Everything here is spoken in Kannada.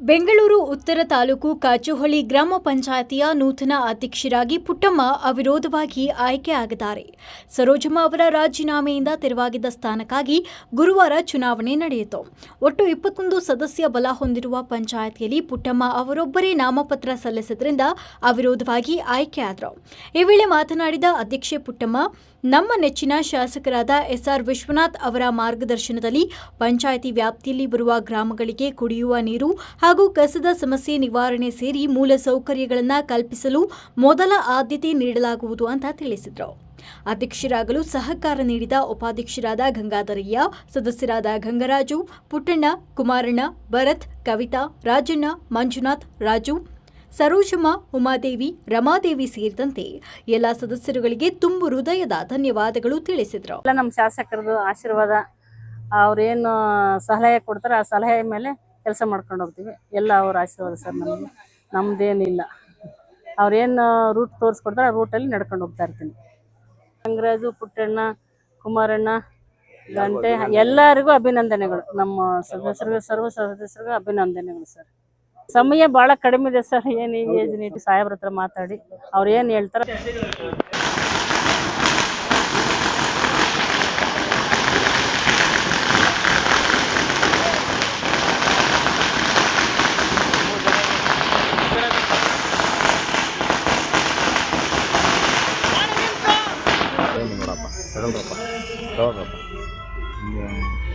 ಬೆಂಗಳೂರು ಉತ್ತರ ತಾಲೂಕು ಕಾಚುಹೊಳಿ ಗ್ರಾಮ ಪಂಚಾಯತಿಯ ನೂತನ ಅಧ್ಯಕ್ಷರಾಗಿ ಪುಟ್ಟಮ್ಮ ಅವಿರೋಧವಾಗಿ ಆಯ್ಕೆಯಾಗಿದ್ದಾರೆ ಸರೋಜಮ್ಮ ಅವರ ರಾಜೀನಾಮೆಯಿಂದ ತೆರವಾಗಿದ್ದ ಸ್ಥಾನಕ್ಕಾಗಿ ಗುರುವಾರ ಚುನಾವಣೆ ನಡೆಯಿತು. ಒಟ್ಟು ಇಪ್ಪತ್ತೊಂದು ಸದಸ್ಯ ಬಲ ಹೊಂದಿರುವ ಪಂಚಾಯತಿಯಲ್ಲಿ ಪುಟ್ಟಮ್ಮ ಅವರೊಬ್ಬರೇ ನಾಮಪತ್ರ ಸಲ್ಲಿಸಿದ್ರಿಂದ ಅವಿರೋಧವಾಗಿ ಆಯ್ಕೆಯಾದರು ಈ ವೇಳೆ ಮಾತನಾಡಿದ ಅಧ್ಯಕ್ಷೆ ಪುಟ್ಟಮ್ಮ, ನಮ್ಮ ನೆಚ್ಚಿನ ಶಾಸಕರಾದ ಎಸ್ಆರ್ ವಿಶ್ವನಾಥ್ ಅವರ ಮಾರ್ಗದರ್ಶನದಲ್ಲಿ ಪಂಚಾಯಿತಿ ವ್ಯಾಪ್ತಿಯಲ್ಲಿ ಬರುವ ಗ್ರಾಮಗಳಿಗೆ ಕುಡಿಯುವ ನೀರು ಹಾಗೂ ಕಸದ ಸಮಸ್ಯೆ ನಿವಾರಣೆ ಸೇರಿ ಮೂಲ ಸೌಕರ್ಯಗಳನ್ನು ಕಲ್ಪಿಸಲು ಮೊದಲ ಆದ್ಯತೆ ನೀಡಲಾಗುವುದು ಅಂತ ತಿಳಿಸಿದರು. ಅಧ್ಯಕ್ಷರಾಗಲು ಸಹಕಾರ ನೀಡಿದ ಉಪಾಧ್ಯಕ್ಷರಾದ ಗಂಗಾಧರಯ್ಯ, ಸದಸ್ಯರಾದ ಗಂಗರಾಜು, ಪುಟ್ಟಣ್ಣ, ಕುಮಾರಣ್ಣ, ಭರತ್, ಕವಿತಾ, ರಾಜಣ್ಣ, ಮಂಜುನಾಥ್, ರಾಜು, ಸರೋಜಮ್ಮ, ಉಮಾದೇವಿ, ರಮಾದೇವಿ ಸೇರಿದಂತೆ ಎಲ್ಲ ಸದಸ್ಯರುಗಳಿಗೆ ತುಂಬು ಹೃದಯದ ಧನ್ಯವಾದಗಳು ತಿಳಿಸಿದರು. ನಮ್ಮ ಶಾಸಕರದು ಆಶೀರ್ವಾದ ಅವ್ರೇನು ಸಲಹೆ ಕೊಡ್ತಾರೆ ಆ ಸಲಹೆ ಮೇಲೆ ಕೆಲಸ ಮಾಡ್ಕೊಂಡು ಹೋಗ್ತೀವಿ. ಎಲ್ಲ ಅವ್ರ ಆಶೀರ್ವಾದ ಸರ್ ನಮಗೆ. ನಮ್ದೇನಿಲ್ಲ. ಅವ್ರೇನು ರೂಟ್ ತೋರಿಸ್ಕೊಡ್ತಾರೆ ಆ ರೂಟಲ್ಲಿ ನಡ್ಕೊಂಡು ಹೋಗ್ತಾ ಇರ್ತೀನಿ. ಗಂಗರಾಜು ಪುಟ್ಟಣ್ಣ, ಕುಮಾರಣ್ಣ, ಗಂಟೆ, ಎಲ್ಲರಿಗೂ ಅಭಿನಂದನೆಗಳು. ನಮ್ಮ ಸದಸ್ಯರಿಗೂ, ಸರ್ವ ಸದಸ್ಯರಿಗೂ ಅಭಿನಂದನೆಗಳು ಸರ್. ಸಮಯ ಭಾಳ ಕಡಿಮೆ ಇದೆ ಸರ್. ಏನು ಏಜ್ ನೀಟಿ ಸಾಹೇಬ್ರ ಹತ್ರ ಮಾತಾಡಿ. ಅವ್ರು ಏನು ಹೇಳ್ತಾರೆ tá bom, dropa. Era.